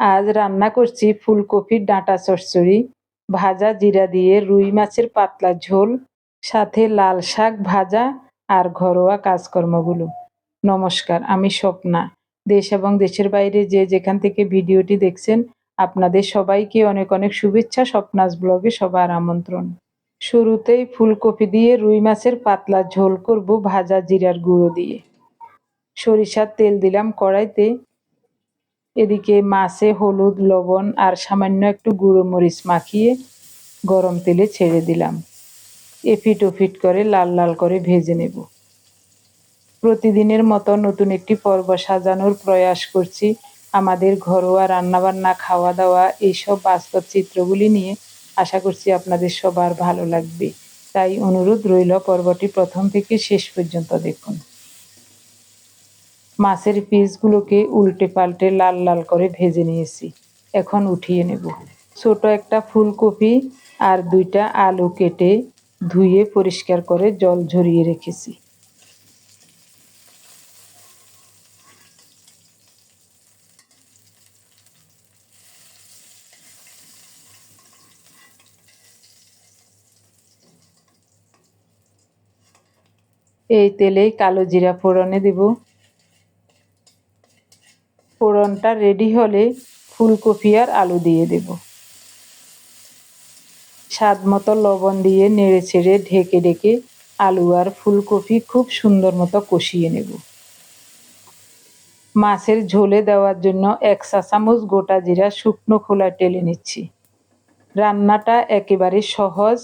আজ রান্না করছি ফুলকপির ডাঁটা চচ্চড়ি, ভাজা জিরা দিয়ে রুই মাছের পাতলা ঝোল, সাথে লাল শাক ভাজা আর ঘরোয়া কাজকর্মগুলো। নমস্কার, আমি স্বপ্না। দেশ এবং দেশের বাইরে যে যেখান থেকে ভিডিওটি দেখছেন, আপনাদের সবাইকে অনেক অনেক শুভেচ্ছা, স্বপ্নাস ব্লগে সবার আমন্ত্রণ। শুরুতেই ফুলকপি দিয়ে রুই মাছের পাতলা ঝোল করব ভাজা জিরার গুঁড়ো দিয়ে। সরিষার তেল দিলাম কড়াইতে এদিকে মাছে হলুদ, লবণ আর সামান্য একটু গুঁড়ো মরিচ মাখিয়ে গরম তেলে ছেড়ে দিলাম। এফিট ওফিট করে লাল লাল করে ভেজে নেব। প্রতিদিনের মতো নতুন একটি পর্ব সাজানোর প্রয়াস করছি। আমাদের ঘরোয়া রান্নাবান্না খাওয়া দাওয়া এইসব বাস্তব চিত্রগুলি নিয়ে আশা করছি আপনাদের সবার ভালো লাগবে। তাই অনুরোধ রইল পর্বটি প্রথম থেকে শেষ পর্যন্ত দেখুন। মাছের পিসগুলোকে উল্টে পাল্টে লাল লাল করে ভেজে নিয়েছি। এখন উঠিয়ে নেব। ছোট একটা ফুলকপি আর দুইটা আলু কেটে ধুয়ে পরিষ্কার করে জল ঝরিয়ে রেখেছি। এই তেলেই কালো জিরা ফোড়নে দেব। ফোড়নটা রেডি হলে ফুলকপি আর আলু দিয়ে দেব। স্বাদ মতো লবণ দিয়ে নেড়ে ছেড়ে ঢেকে ঢেকে আলু আর ফুলকপি খুব সুন্দর মতো কষিয়ে নেব। মাছের ঝোলে দেওয়ার জন্য এক চা চামচ গোটা জিরা শুকনো খোলা টেলে নিচ্ছি। রান্নাটা একেবারে সহজ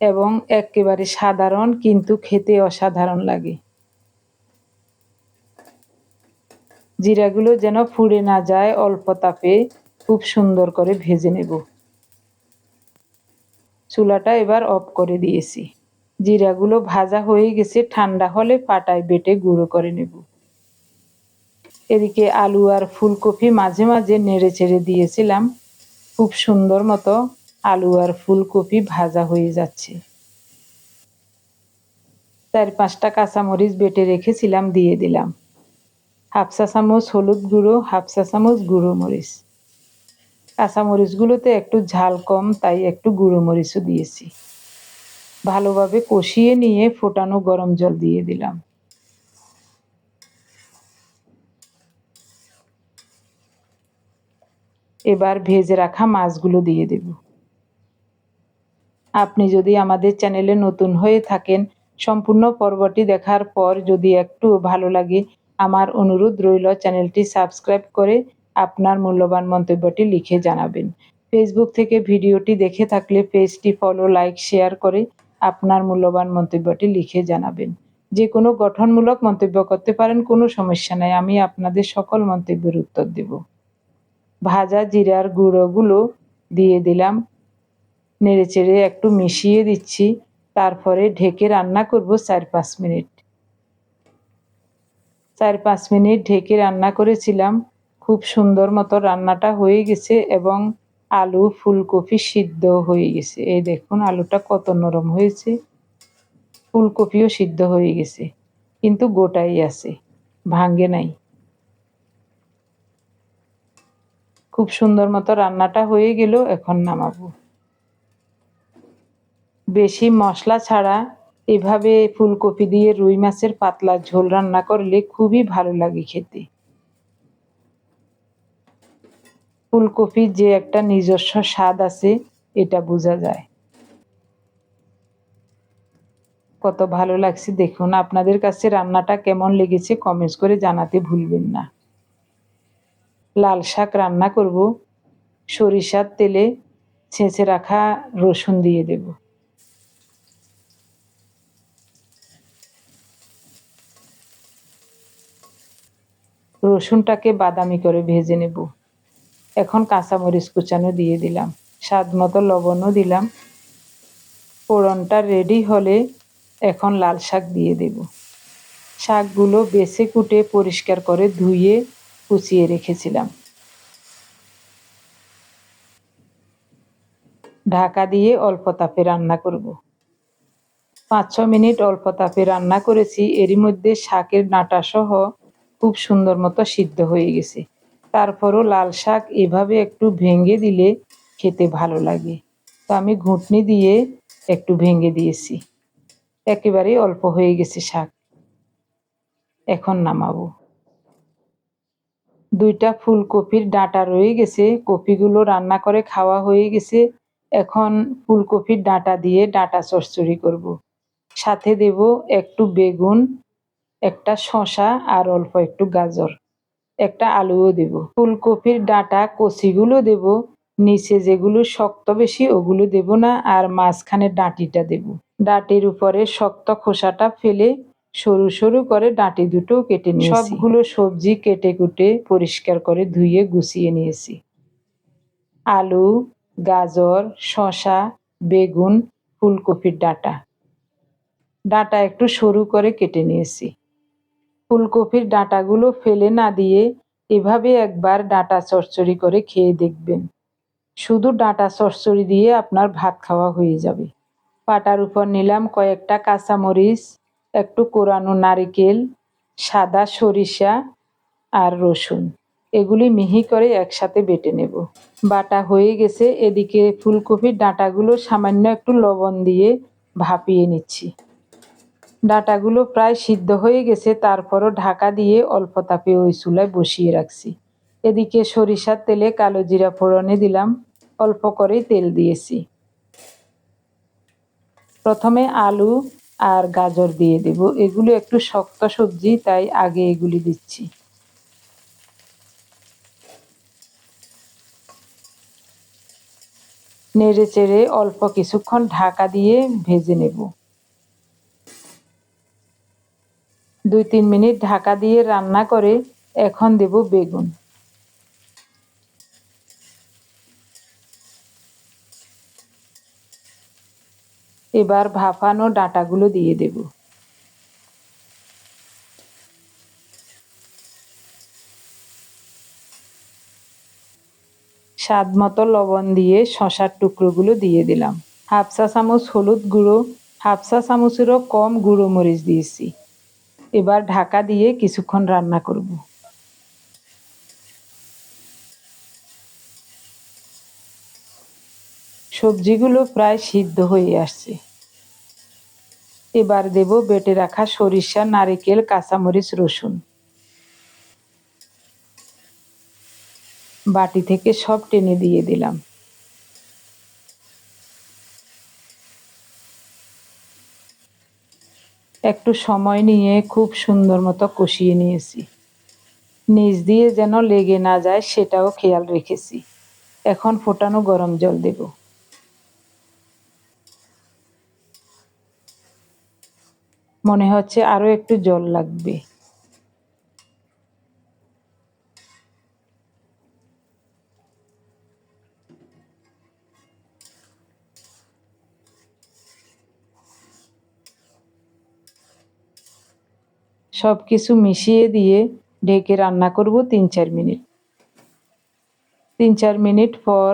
এবং একেবারে সাধারণ, কিন্তু খেতে অসাধারণ লাগে। জিরাগুলো যেন ফুড়ে না যায়, অল্প তাপে খুব সুন্দর করে ভেজে নেব। চুলাটা এবার অফ করে দিয়েছি। জিরাগুলো ভাজা হয়ে গেছে, ঠান্ডা হলে পাটায় বেটে গুঁড়ো করে নেব। এদিকে আলু আর ফুলকপি মাঝে মাঝে নেড়ে চেড়ে দিয়েছিলাম। খুব সুন্দর মতো আলু আর ফুলকপি ভাজা হয়ে যাচ্ছে। চার পাঁচটা কাঁচামরিচ বেটে রেখেছিলাম, দিয়ে দিলাম। হাফসা চামচ হলুদ গুঁড়ো হাফসা চামচ গুঁড়ো মরিচ। কাঁচামরিচগুলোতে একটু ঝাল কম, তাই একটু গুঁড়ো মরিচও দিয়েছি। ভালোভাবে কষিয়ে নিয়ে ফোটানো গরম জল দিয়ে দিলাম। এবার ভেজে রাখা মাছগুলো দিয়ে দেব। আপনি যদি আমাদের চ্যানেলে নতুন হয়ে থাকেন, সম্পূর্ণ পর্বটি দেখার পর যদি একটু ভালো লাগে আমার অনুরোধ রইল চ্যানেলটি সাবস্ক্রাইব করে আপনার মূল্যবান মন্তব্যটি লিখে জানাবেন। ফেসবুক থেকে ভিডিওটি দেখে থাকলে পেজটি ফলো লাইক শেয়ার করে আপনার মূল্যবান মন্তব্যটি লিখে জানাবেন। যে কোনো গঠনমূলক মন্তব্য করতে পারেন, কোনো সমস্যা নাই, আমি আপনাদের সকল মন্তব্যের উত্তর দেব। ভাজা জিরার গুঁড়োগুলো দিয়ে দিলাম, নেড়ে চেড়ে একটু মিশিয়ে দিচ্ছি, তারপরে ঢেকে রান্না করব চার পাঁচ মিনিট। চার পাঁচ মিনিট ঢেকে রান্না করেছিলাম। খুব সুন্দর মতো রান্নাটা হয়ে গেছে এবং আলু, ফুলকপি সিদ্ধ হয়ে গেছে। এই দেখুন, আলুটা কত নরম হয়েছে। ফুলকপিও সিদ্ধ হয়ে গেছে, কিন্তু গোটাই আছে ভাঙ্গে নাই। খুব সুন্দর মতো রান্নাটা হয়ে গেল, এখন নামাবো। বেশি মশলা ছাড়া এভাবে ফুলকপি দিয়ে রুই মাছের পাতলা ঝোল রান্না করলে খুবই ভালো লাগে খেতে। ফুলকপির যে একটা নিজস্ব স্বাদ আছে, এটা বোঝা যায়। কত ভালো লাগছে দেখুন। আপনাদের কাছে রান্নাটা কেমন লেগেছে কমেন্টস করে জানাতে ভুলবেন না। লাল শাক রান্না করব। সরিষার তেলে ছেঁচে রাখা রসুন দিয়ে দেবো। রসুনটাকে বাদামি করে ভেজে নেব। এখন কাঁচামরিচ কুচানো দিয়ে দিলাম। স্বাদ মতো লবণও দিলাম। ফোড়নটা রেডি হলে এখন লাল শাক দিয়ে দেব। শাকগুলো বেছে কুটে পরিষ্কার করে ধুয়ে কুচিয়ে রেখেছিলাম। ঢাকা দিয়ে অল্প তাপে রান্না করব। পাঁচ ছ মিনিট অল্প তাপে রান্না করেছি। এরই মধ্যে শাকের ডাঁটা সহ খুব সুন্দর মতো সিদ্ধ হয়ে গেছে। তারপরও লাল শাক এভাবে একটু ভেঙে দিলে খেতে ভালো লাগে। তো আমি ঘুটনি দিয়ে একটু ভেঙে দিয়েছি। একেবারেই অল্প হয়ে গেছে শাক। এখন নামাবো। দুইটা ফুলকপির ডাঁটা রয়ে গেছে। কপিগুলো রান্না করে খাওয়া হয়ে গেছে। এখন ফুলকপির ডাঁটা দিয়ে ডাঁটা চচ্চড়ি করব। সাথে দেব একটু বেগুন একটা শশা আর অল্প একটু গাজর, একটা আলুও দেব। ফুলকপির ডাঁটা কচিগুলো দেব, নিচে যেগুলো শক্ত বেশি ওগুলো দেব না, আর মাঝখানে ডাঁটিটা দেব। ডাঁটির উপরে শক্ত খোসাটা ফেলে সরু সরু করে ডাঁটি দুটো কেটে নিয়ে সবগুলো সবজি কেটে কুটে পরিষ্কার করে ধুয়ে গুছিয়ে নিয়েছি। আলু, গাজর শশা বেগুন, ফুলকপির ডাঁটা। ডাঁটা একটু সরু করে কেটে নিয়েছি। ফুলকপির ডাঁটাগুলো ফেলে না দিয়ে এভাবে একবার ডাঁটা চচ্চড়ি করে খেয়ে দেখবেন। শুধু ডাঁটা চচ্চড়ি দিয়ে আপনার ভাত খাওয়া হয়ে যাবে। পাটার উপর নিলাম কয়েকটা কাঁচামরিচ, একটু কোরানো নারিকেল, সাদা সরিষা আর রসুন। এগুলি মিহি করে একসাথে বেটে নেব। বাটা হয়ে গেছে, এদিকে ফুলকপির ডাঁটাগুলো সামান্য একটু লবণ দিয়ে ভাপিয়ে নিচ্ছি। ডাঁটাগুলো প্রায় সিদ্ধ হয়ে গেছে, তারপরও ঢাকা দিয়ে অল্প তাপে ওই চুলায় বসিয়ে রাখছি। এদিকে সরিষার তেলে কালো জিরা ফোড়নে দিলাম, অল্প করেই তেল দিয়েছি। প্রথমে আলু আর গাজর দিয়ে দেব। এগুলো একটু শক্ত সবজি, তাই আগে এগুলি দিচ্ছি। নেড়ে চেড়ে অল্প কিছুক্ষণ ঢাকা দিয়ে ভেজে নেব। দুই তিন মিনিট ঢাকা দিয়ে রান্না করে এখন দেব বেগুন। এবার ভাফানো ডাঁটাগুলো দিয়ে দেব। স্বাদ মতো লবণ দিয়ে শশার টুকরোগুলো দিয়ে দিলাম। হাফসা চামচ হলুদ গুঁড়ো হাফসা চামচেরও কম গুঁড়ো মরিচ দিয়েছি। এবার ঢাকা দিয়ে কিছুক্ষণ রান্না করব। সবজিগুলো প্রায় সিদ্ধ হয়ে আসছে। এবার দেব বেটে রাখা সরিষা, নারিকেল, কাঁচামরিচ, রসুন। বাটি থেকে সব টেনে দিয়ে দিলাম। একটু সময় নিয়ে খুব সুন্দর মতো কষিয়ে নিয়েছি। নিচ দিয়ে যেন লেগে না যায় সেটাও খেয়াল রেখেছি। এখন ফোটানো গরম জল দেব। মনে হচ্ছে আরও একটু জল লাগবে। সব কিছু মিশিয়ে দিয়ে ঢেকে রান্না করব তিন চার মিনিট। তিন চার মিনিট পর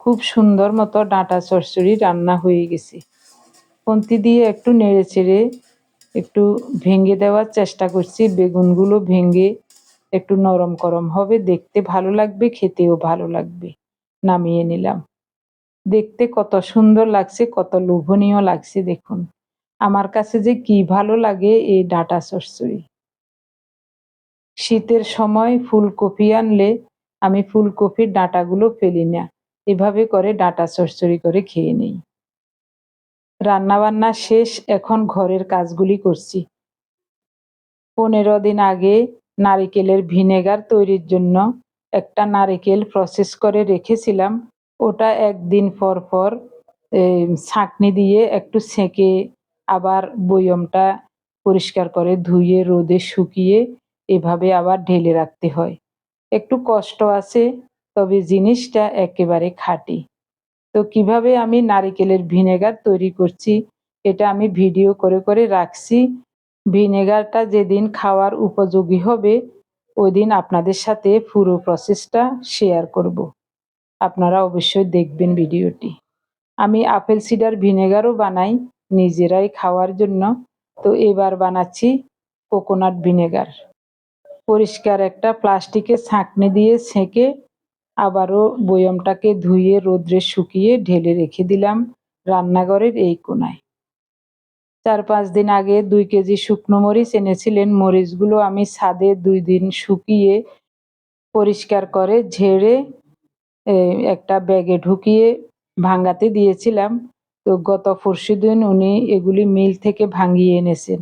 খুব সুন্দর মতো ডাঁটা চচ্চড়ি রান্না হয়ে গেছে। পন্তি দিয়ে একটু নেড়ে চেড়ে একটু ভেঙে দেওয়ার চেষ্টা করছি। বেগুনগুলো ভেঙে একটু নরম করম হবে। দেখতে ভালো লাগবে, খেতেও ভালো লাগবে। নামিয়ে নিলাম। দেখতে কত সুন্দর লাগছে, কত লোভনীয় লাগছে, দেখুন। আমার কাছে যে কি ভালো লাগে এই ডাটা চচ্চড়ি শীতের সময় ফুলকপি আনলে আমি ফুলকপির ডাঁটাগুলো ফেলি না, এভাবে করে ডাঁটা চচ্চড়ি করে খেয়ে নেই। রান্নাবান্না শেষ, এখন ঘরের কাজগুলি করছি। পনেরো দিন আগে নারিকেলের ভিনেগার তৈরির জন্য একটা নারিকেল প্রসেস করে রেখেছিলাম। ওটা একদিন পর পর ছাঁকনি দিয়ে একটু সেঁকে আবার বয়মটা পরিষ্কার করে ধুয়ে, রোদে শুকিয়ে এভাবে আবার ঢেলে রাখতে হয়। একটু কষ্ট আছে, তবে জিনিসটা একেবারে খাঁটি। তো কীভাবে আমি নারিকেলের ভিনেগার তৈরি করছি, এটা আমি ভিডিও করে করে রাখছি। ভিনেগারটা যেদিন খাওয়ার উপযোগী হবে ওই দিন আপনাদের সাথে পুরো প্রসেসটা শেয়ার করব। আপনারা অবশ্যই দেখবেন ভিডিওটি। আমি আপেল সিডার ভিনেগারও বানাই। নিজেরাই খাওয়ার জন্য। তো এবার বানাচ্ছি কোকোনাট ভিনেগার পরিষ্কার একটা প্লাস্টিকের ছাঁকনি দিয়ে ছেঁকে আবারও বয়মটাকে ধুয়ে রোদ্রে শুকিয়ে ঢেলে রেখে দিলাম রান্নাঘরের এই কোনায়। চার পাঁচ দিন আগে দুই কেজি শুকনো মরিচ এনেছিলেন। মরিচগুলো আমি ছাদে দুই দিন শুকিয়ে পরিষ্কার করে ঝেড়ে একটা ব্যাগে ঢুকিয়ে ভাঙ্গাতে দিয়েছিলাম। তো গত পরশু দিন উনি এগুলি মিল থেকে ভাঙিয়ে এনেছেন।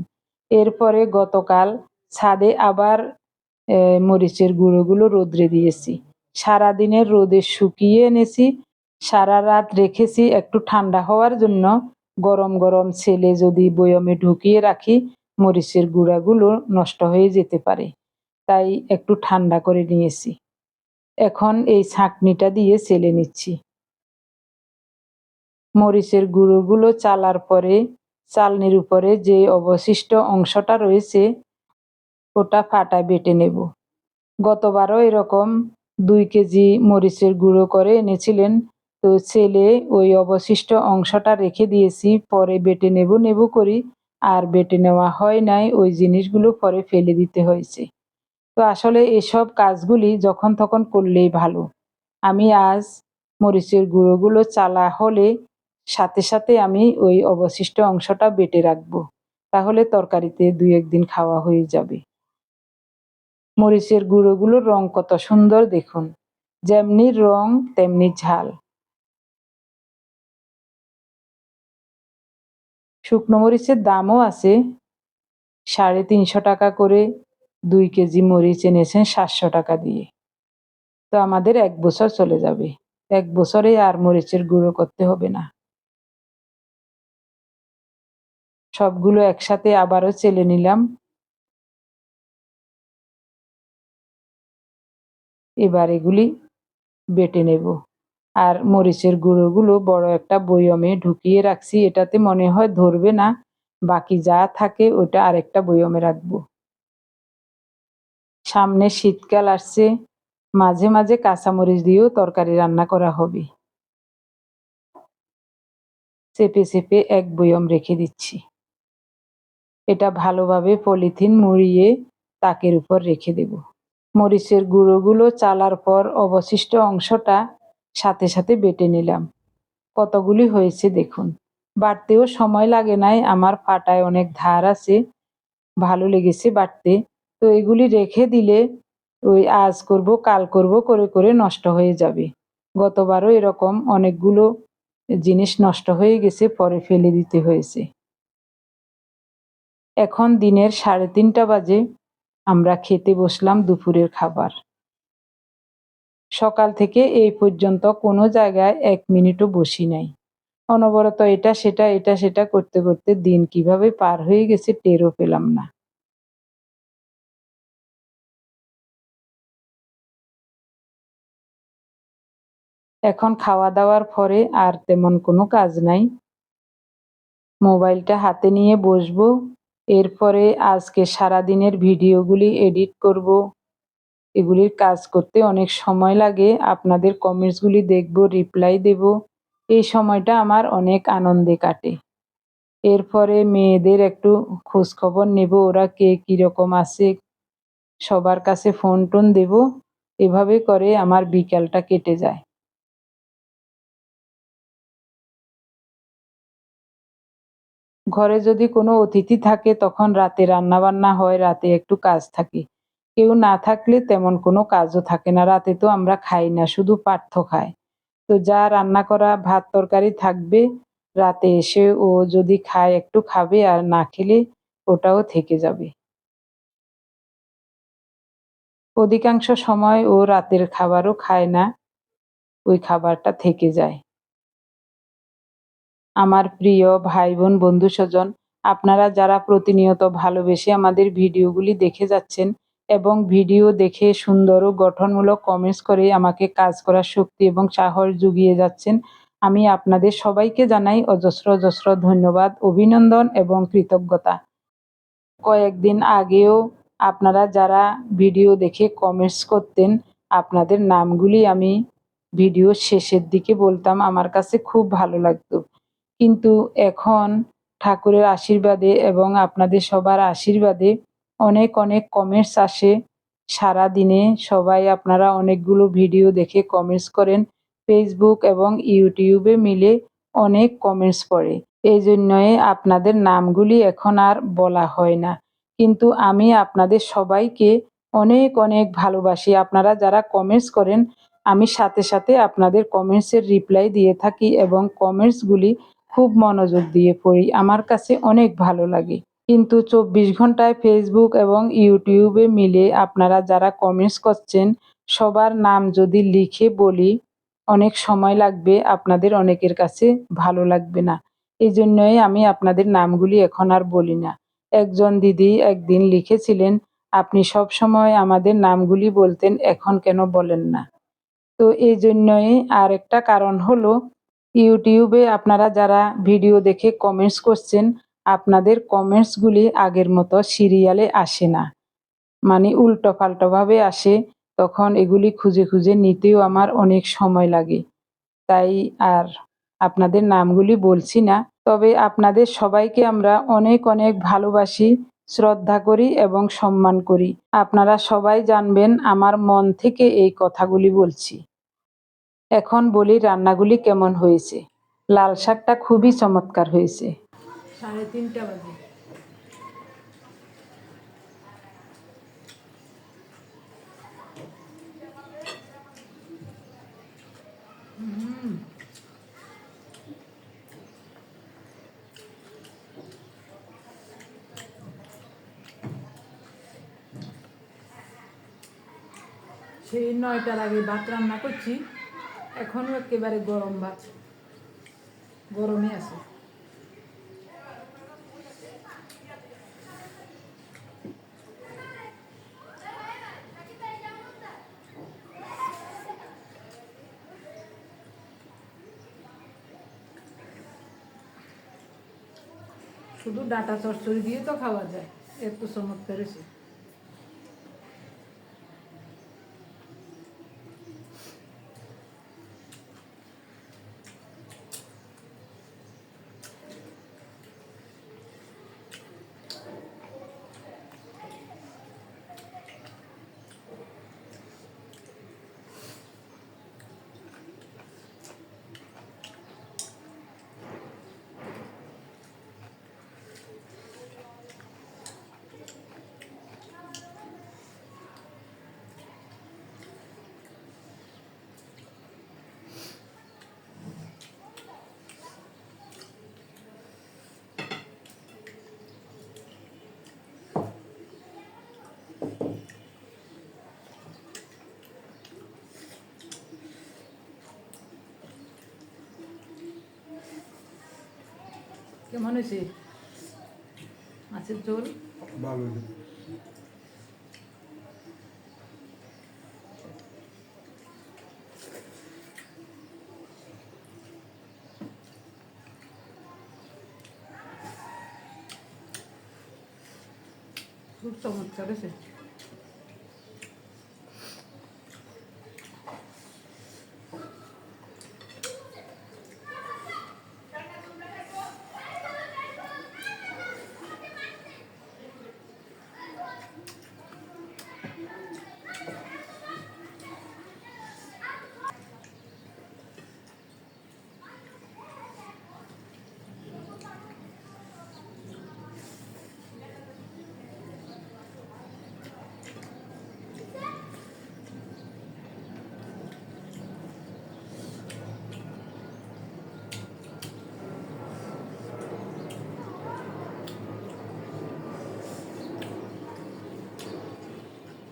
এরপরে গতকাল ছাদে আবার মরিচের গুঁড়োগুলো রোদ্রে দিয়েছি। সারাদিনের রোদে শুকিয়ে এনেছি, সারা রাত রেখেছি একটু ঠান্ডা হওয়ার জন্য। গরম গরম ছেলে যদি বয়মে ঢুকিয়ে রাখি, মরিচের গুঁড়াগুলো নষ্ট হয়ে যেতে পারে। তাই একটু ঠান্ডা করে নিয়েছি। এখন এই ছাঁকনিটা দিয়ে চেলে নিচ্ছি। মরিচের গুঁড়োগুলো চালার পরে, চালনির উপরে যে অবশিষ্ট অংশটা রয়েছে, ওটা ফাটায় বেটে নেব। গতবারও এরকম দুই কেজি মরিচের গুঁড়ো করে এনেছিলেন, তো ছেলে ওই অবশিষ্ট অংশটা রেখে দিয়েছি, পরে বেটে নেব নেব করি, আর বেটে নেওয়া হয় নাই, ওই জিনিসগুলো পরে ফেলে দিতে হয়েছে। তো আসলে এসব কাজগুলি যখন তখন করলেই ভালো। আমি আজ মরিচের গুঁড়োগুলো চালা হলে সাথে সাথে আমি ওই অবশিষ্ট অংশটা বেটে রাখব। তাহলে তরকারিতে দুই একদিন খাওয়া হয়ে যাবে। মরিচের গুঁড়োগুলোর রং কত সুন্দর দেখুন। যেমনি রং, তেমনি ঝাল। শুকনো মরিচের দামও আছে। সাড়ে তিনশো টাকা করে দুই কেজি মরিচ এনেছেন সাতশো টাকা দিয়ে। তো আমাদের এক বছর চলে যাবে। এক বছরে আর মরিচের গুঁড়ো করতে হবে না। সবগুলো একসাথে আবারও চেলে নিলাম। এবার এগুলি বেটে নেব। আর মরিচের গুঁড়োগুলো বড় একটা বয়মে ঢুকিয়ে রাখছি, এটাতে মনে হয় ধরবে না। বাকি যা থাকে ওটা আরেকটা বয়মে রাখব। সামনে শীতকাল আসছে, মাঝে মাঝে কাঁচামরিচ দিয়েও তরকারি রান্না করা হবে। চেপে চেপে এক বয়ম রেখে দিচ্ছি। এটা ভালোভাবে পলিথিন মুড়িয়ে তাকের উপর রেখে দেব। মরিচের গুঁড়োগুলো চালার পর অবশিষ্ট অংশটা সাথে সাথে বেটে নিলাম। কতগুলি হয়েছে দেখুন। বাড়তেও সময় লাগে নাই, আমার পাটায় অনেক ধার আছে, ভালো লেগেছে বাড়তে। তো এগুলি রেখে দিলে ওই আজ করব, কাল করব, করে করে নষ্ট হয়ে যাবে। গতবারও এরকম অনেকগুলো জিনিস নষ্ট হয়ে গেছে, পরে ফেলে দিতে হয়েছে। এখন দিনের সাড়ে তিনটা বাজে। আমরা খেতে বসলাম দুপুরের খাবার। সকাল থেকে এই পর্যন্ত কোনো জায়গায় এক মিনিটও বসি নাই। অনবরত এটা সেটা এটা সেটা করতে করতে দিন কীভাবে পার হয়ে গেছে টেরও পেলাম না। এখন খাওয়া দাওয়ার পরে আর তেমন কোনো কাজ নাই। মোবাইলটা হাতে নিয়ে বসবো। এরপরে আজকে সারাদিনের ভিডিওগুলি এডিট করব। এগুলির কাজ করতে অনেক সময় লাগে। আপনাদের কমেন্টসগুলি দেখব, রিপ্লাই দেব। এই সময়টা আমার অনেক আনন্দে কাটে। এরপরে মেয়েদের একটু খোঁজখবর নেব, ওরা কে কীরকম আছে, সবার কাছে ফোন টোন দেব। এভাবে করে আমার বিকালটা কেটে যায়। ঘরে যদি কোনো অতিথি থাকে, তখন রাতে রান্না বান্না হয়, রাতে একটু কাজ থাকে। কেউ না থাকলে তেমন কোনো কাজও থাকে না, রাতে তো আমরা খাই না, শুধু পার্থ খায়। তো যা রান্না করা, ভাত তরকারি থাকবে, রাতে এসে ও যদি খায়, একটু খাবে আর না খেলে ওটাও থেকে যাবে। অধিকাংশ সময় ও রাতের খাবারও খায় না, ওই খাবারটা থেকে যায়। আমার প্রিয় ভাই বোন বন্ধু স্বজন আপনারা যারা প্রতিনিয়ত ভালোবেসে আমাদের ভিডিওগুলি দেখে যাচ্ছেন এবং ভিডিও দেখে সুন্দর ও গঠনমূলক কমেন্টস করে আমাকে কাজ করার শক্তি এবং সাহস জুগিয়ে যাচ্ছেন, আমি আপনাদের সবাইকে জানাই অজস্র অজস্র ধন্যবাদ, অভিনন্দন এবং কৃতজ্ঞতা। কয়েকদিন আগেও আপনারা যারা ভিডিও দেখে কমেন্টস করতেন, আপনাদের নামগুলি আমি ভিডিও শেষের দিকে বলতাম, আমার কাছে খুব ভালো লাগতো। কিন্তু এখন ঠাকুরের আশীর্বাদে এবং আপনাদের সবার আশীর্বাদে অনেক অনেক কমেন্টস আসে। সারা দিনে সবাই আপনারা অনেকগুলো ভিডিও দেখে কমেন্টস করেন। ফেসবুক এবং ইউটিউবে মিলে অনেক কমেন্টস পড়ে। এই জন্যই আপনাদের নামগুলি এখন আর বলা হয় না। কিন্তু আমি আপনাদের সবাইকে অনেক অনেক ভালোবাসি। আপনারা যারা কমেন্টস করেন, আমি সাথে সাথে আপনাদের কমেন্টসের রিপ্লাই দিয়ে থাকি এবং কমেন্টসগুলি খুব মনোযোগ দিয়ে পড়ি। আমার কাছে অনেক ভালো লাগে। কিন্তু চব্বিশ ঘন্টায় ফেসবুক এবং ইউটিউবে মিলে আপনারা যারা কমেন্টস করছেন, সবার নাম যদি লিখে বলি, অনেক সময় লাগবে আপনাদের অনেকের কাছে ভালো লাগবে না। এই জন্যই আমি আপনাদের নামগুলি এখন আর বলি না। একজন দিদি একদিন লিখেছিলেন, আপনি সব সময় আমাদের নামগুলি বলতেন, এখন কেন বলেন না? তো এই জন্যই আর একটা কারণ হলো ইউটিউবে আপনারা যারা ভিডিও দেখে কমেন্টস করছেন, আপনাদের কমেন্টসগুলি আগের মতো সিরিয়ালে আসে না। মানে উল্টো পাল্টোভাবে আসে, তখন এগুলি খুঁজে খুঁজে নিতেও আমার অনেক সময় লাগে। তাই আর আপনাদের নামগুলি বলছি না। তবে আপনাদের সবাইকে আমরা অনেক অনেক ভালোবাসি, শ্রদ্ধা করি এবং সম্মান করি। আপনারা সবাই জানবেন আমার মন থেকে এই কথাগুলি বলছি। এখন বলি রান্নাগুলি কেমন হয়েছে। লাল শাকটা খুবই চমৎকার হয়েছে। সাড়ে বাজে। সেই নয়টার আগে ভাত রান্না করছি। এখনও একেবারে গরম ভাত। গরমই আছে। শুধু ডাটা চচ্চড়ি দিয়ে তো খাওয়া যায় এত চমৎকার হয়েছে কেমন হয়েছে মাছের ঝোল। ভালো খুব চমৎকার হয়েছে।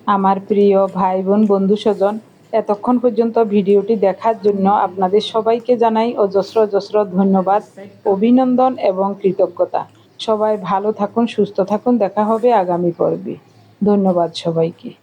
আমার প্রিয় ভাই বোন বন্ধু স্বজন এতক্ষণ পর্যন্ত ভিডিওটি দেখার জন্য আপনাদের সবাইকে জানাই অজস্র অজস্র ধন্যবাদ, অভিনন্দন এবং কৃতজ্ঞতা। সবাই ভালো থাকুন, সুস্থ থাকুন, দেখা হবে আগামী পর্বে। ধন্যবাদ সবাইকে।